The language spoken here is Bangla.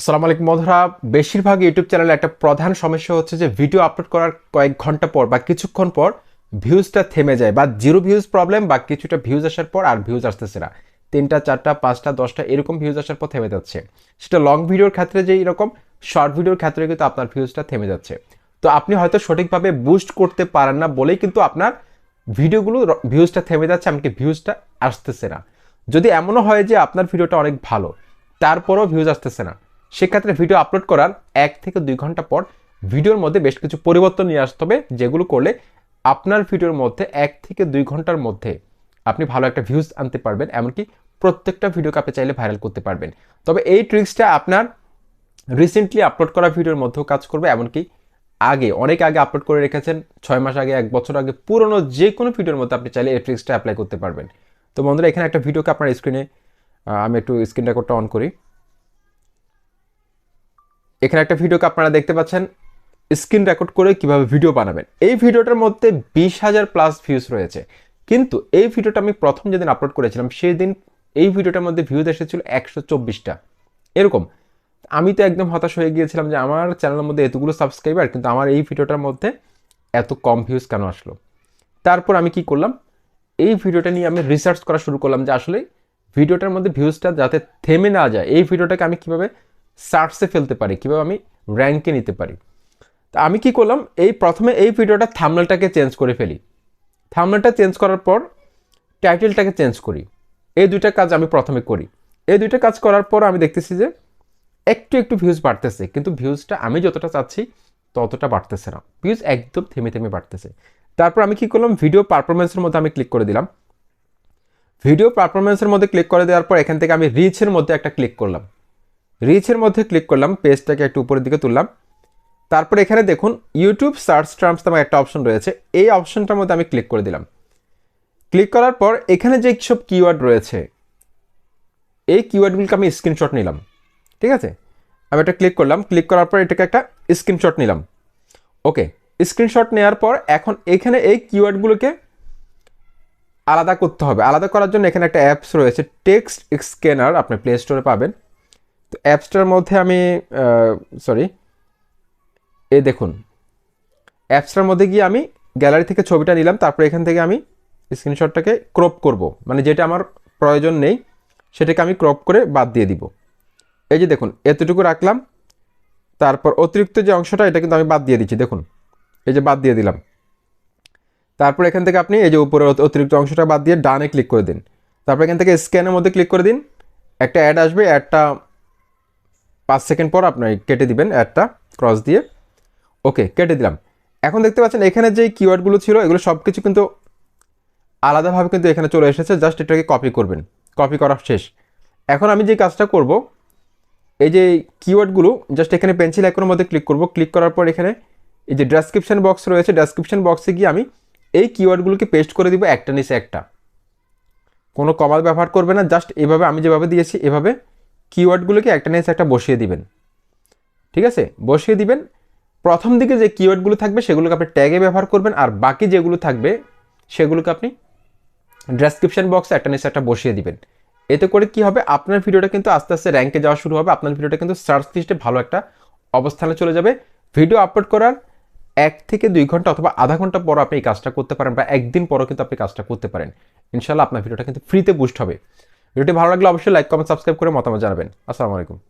আসসালামু আলাইকুম বন্ধুরা বেশিরভাগ ইউটিউব চ্যানেলে একটা প্রধান সমস্যা হচ্ছে যে ভিডিও আপলোড করার কয়েক ঘণ্টা পর বা কিছুক্ষণ পর ভিউজটা থেমে যায় বা জিরো ভিউজ প্রবলেম বা কিছুটা ভিউজ আসার পর আর ভিউজ আসতেছে না। তিনটা, চারটা, পাঁচটা, দশটা এরকম ভিউজ আসার পর থেমে যাচ্ছে। সেটা লং ভিডিওর ক্ষেত্রে যে এরকম শর্ট ভিডিওর ক্ষেত্রে কিন্তু আপনার ভিউজটা থেমে যাচ্ছে। তো আপনি হয়তো সঠিকভাবে বুস্ট করতে পারেন না বলেই কিন্তু আপনার ভিডিওগুলো ভিউজটা থেমে যাচ্ছে, এমনকি ভিউজটা আসতেছে না। যদি এমনও হয় যে আপনার ভিডিওটা অনেক ভালো, তারপরেও ভিউজ আসতেছে না। সেক্ষেত্রে ভিডিও আপলোড করার এক থেকে দুই ঘণ্টা পর ভিডিওর মধ্যে বেশ কিছু পরিবর্তন নিয়ে আসতে হবে, যেগুলো করলে আপনার ভিডিওর মধ্যে এক থেকে দুই ঘণ্টার মধ্যে আপনি ভালো একটা ভিউজ আনতে পারবেন, এমনকি প্রত্যেকটা ভিডিওকে আপনি চাইলে ভাইরাল করতে পারবেন। তবে এই ট্রিক্সটা আপনার রিসেন্টলি আপলোড করা ভিডিওর মধ্যেও কাজ করবে, এমনকি আগে, অনেক আগে আপলোড করে রেখেছেন, ছয় মাস আগে, এক বছর আগে, পুরনো যে কোনো ভিডিওর মধ্যে আপনি চাইলে এই ট্রিক্সটা অ্যাপ্লাই করতে পারবেন। তো বন্ধুরা, এখানে একটা ভিডিওকে আপনার স্ক্রিনে আমি একটু স্ক্রিন রেকর্ডটা অন করি। এখানে একটা ভিডিওকে আপনারা দেখতে পাচ্ছেন। স্ক্রিন রেকর্ড করে কীভাবে ভিডিও বানাবেন। এই ভিডিওটার মধ্যে বিশ হাজার প্লাস ভিউজ রয়েছে। কিন্তু এই ভিডিওটা আমি প্রথম যেদিন আপলোড করেছিলাম সেই দিন এই ভিডিওটার মধ্যে ভিউজ এসেছিল একশো চব্বিশটা। এরকম। আমি তো একদম হতাশ হয়ে গিয়েছিলাম যে আমার চ্যানেলের মধ্যে এতগুলো সাবস্ক্রাইবার কিন্তু আমার এই ভিডিওটার মধ্যে এত কম ভিউজ কেন আসলো? তারপর আমি কি করলাম? এই ভিডিওটা নিয়ে আমি রিসার্চ করা শুরু করলাম যে আসলে ভিডিওটার মধ্যে ভিউজটা যাতে থেমে না যায়, এই ভিডিওটাকে আমি কীভাবে সার্চে ফেলতে পারি, কীভাবে আমি র্যাঙ্কে নিতে পারি। তা আমি কি করলাম, এই প্রথমে এই ভিডিওটা থামনেলটাকে চেঞ্জ করে ফেলি। থামনেলটা চেঞ্জ করার পর টাইটেলটাকে চেঞ্জ করি। এই দুইটা কাজ আমি প্রথমে করি। এই দুইটা কাজ করার পর আমি দেখতেছি যে একটু একটু ভিউজ বাড়তেছে, কিন্তু ভিউজটা আমি যতটা চাচ্ছি ততটা বাড়তেছে না। ভিউজ একদম থেমে থেমে বাড়তেছে। তারপর আমি কি করলাম ভিডিও পারফরমেন্সের মধ্যে আমি ক্লিক করে দিলাম। ভিডিও পারফরমেন্সের মধ্যে ক্লিক করে দেওয়ার পর এখান থেকে আমি রিচের মধ্যে একটা ক্লিক করলাম। রিচের মধ্যে ক্লিক করলাম পেজটাকে একটু উপরের দিকে তুললাম। তারপর এখানে দেখুন ইউটিউব সার্চ টার্মস নামে একটা অপশন রয়েছে। এই অপশনটার মধ্যে আমি ক্লিক করে দিলাম। ক্লিক করার পর এখানে যে সব কিওয়ার্ড রয়েছে, এই কিওয়ার্ডগুলোকে আমি স্ক্রিনশট নিলাম। ঠিক আছে? আমি এটা ক্লিক করলাম ক্লিক করার পর এটাকে একটা স্ক্রিনশট নিলাম। ওকে স্ক্রিনশট নেওয়ার পর এখন এখানে এই কিওয়ার্ডগুলোকে আলাদা করতে হবে। আলাদা করার জন্য এখানে একটা অ্যাপস রয়েছে টেক্সট স্ক্যানার আপনি প্লে স্টোরে পাবেন। তো অ্যাপসটার মধ্যে আমি সরি এই দেখুন। অ্যাপসটার মধ্যে গিয়ে আমি গ্যালারি থেকে ছবিটা নিলাম, তারপর এখান থেকে আমি স্ক্রিনশটটাকে ক্রপ করব। মানে যেটা আমার প্রয়োজন নেই, সেটাকে আমি ক্রপ করে বাদ দিয়ে দিব। এই যে দেখুন, এতটুকু রাখলাম। তারপর অতিরিক্ত যে অংশটা, এটা কিন্তু আমি বাদ দিয়ে দিচ্ছি, দেখুন। এই যে বাদ দিয়ে দিলাম। তারপর এখান থেকে আপনি এই যে উপরে অতিরিক্ত অংশটা বাদ দিয়ে ডানে ক্লিক করে দিন। তারপর এখান থেকে স্ক্যানের মধ্যে ক্লিক করে দিন। একটা অ্যাড আসবে, অ্যাডটা পাঁচ সেকেন্ড পর আপনি কেটে দিবেন অ্যাডটা, ক্রস দিয়ে। ওকে কেটে দিলাম। এখন দেখতে পাচ্ছেন এখানে যে কিওয়ার্ডগুলো ছিল, এগুলো সব কিছু কিন্তু আলাদাভাবে কিন্তু এখানে চলে এসেছে। জাস্ট এটাকে কপি করবেন। কপি করা শেষ। এখন আমি যে কাজটা করব, এই যে কিওয়ার্ডগুলো জাস্ট এখানে পেন্সিল আইকনের মধ্যে ক্লিক করব। ক্লিক করার পর এখানে এই যে ডেসক্রিপশন বক্স রয়েছে ডেসক্রিপশন বক্সে গিয়ে আমি এই কিওয়ার্ডগুলোকে পেস্ট করে দিব, একটা নিচে একটা। কোনো কমাল ব্যবহার করবে না, জাস্ট এভাবে আমি যেভাবে দিয়েছি, এভাবে কিওয়ার্ডগুলোকে একটা নিচে একটা বসিয়ে দিবেন। ঠিক আছে? বসিয়ে দিবেন। প্রথম দিকে যে কিওয়ার্ডগুলো থাকবে সেগুলোকে আপনি ট্যাগে ব্যবহার করবেন আর বাকি যেগুলো থাকবে সেগুলোকে আপনি ডেসক্রিপশন বক্সে একটা নিচে একটা বসিয়ে দিবেন। এতে করে কি হবে? আপনার ভিডিওটা কিন্তু আস্তে আস্তে র্যাঙ্কে যাওয়া শুরু হবে। আপনার ভিডিওটা কিন্তু সার্চ লিস্টে ভালো একটা অবস্থানে চলে যাবে। ভিডিও আপলোড করার এক থেকে দুই ঘণ্টা অথবা আধা ঘণ্টা পর আপনি এই কাজটা করতে পারেন বা একদিন পরও কিন্তু আপনি কাজটা করতে পারেন। ইনশাল্লাহ আপনার ভিডিওটা কিন্তু ফ্রিতে বুস্ট হবে। ভিডিওটি ভালো লাগলে অবশ্যই লাইক কমেন্ট সাবস্ক্রাইব করে মতামত জানাবেন। আসসালামু আলাইকুম।